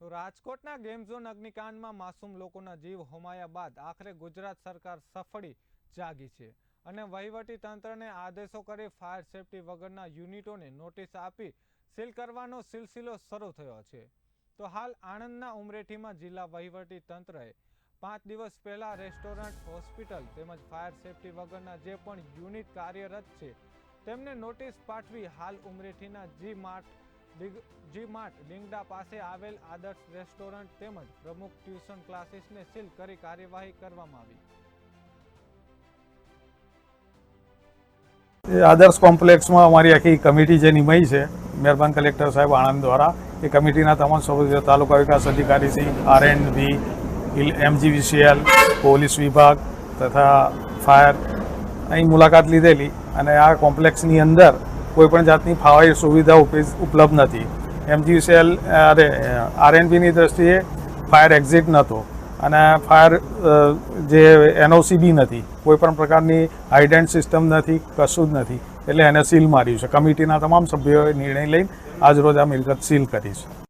તો રાજકોટના game zone અગ્નિકાંડમાં માસૂમ લોકોના જીવ હોમાયા બાદ આખરે ગુજરાત સરકાર સફળી જાગી છે અને વહીવટી તંત્રને આદેશો કરી ફાયર સેફટી વગરના યુનિટોને નોટિસ આપી સીલ કરવાનો સિલસિલો શરૂ થયો છે. તો હાલ આણંદના ઉમરેઠીમાં જિલ્લા વહીવટી તંત્રએ પાંચ દિવસ પહેલાં રેસ્ટોરન્ટ, હોસ્પિટલ તેમજ ફાયર સેફટી વગરના જે પણ યુનિટ કાર્યરત છે તેમને નોટિસ પાઠવી હાલ ઉમરેઠીના જી માર્ટ લિગ- જી માર્ટ લિંગડા પાસે આવેલ આદર્શ રેસ્ટોરન્ટ તેમજ પ્રમુખ ટ્યુશન ક્લાસીસને સીલ કરી કાર્યવાહી કરવામાં આવી. આદર્શ કોમ્પ્લેક્સમાં અમારી આખી કમિટી જે નિમાઈ છે, મહેરબાન કલેક્ટર સાહેબ આણંદ દ્વારા, એ કમિટીના તમામ સભ્યો, તાલુકા વિકાસ અધિકારી Shri R and V MGVCL, police વિભાગ તથા ફાયર, અહીં મુલાકાત લીધેલી અને આ કોમ્પ્લેક્સની અંદર કોઈપણ જાતની ફાયર સુવિધા ઉપે- ઉપલબ્ધ નથી. એમજીવીસીએલ અરે આરએનબીની દ્રષ્ટિએ ફાયર એક્ઝિટ નહોતો. અને ફાયર જે એનઓસી બી નથી, કોઈપણ પ્રકારની હાઇડેન્ટ સિસ્ટમ નથી, કશું જ નથી. એટલે એને સીલ માર્યું છે. કમિટીના તમામ સભ્યોએ નિર્ણય લઈને આજ રોજ આ મિલકત સીલ કરી છે.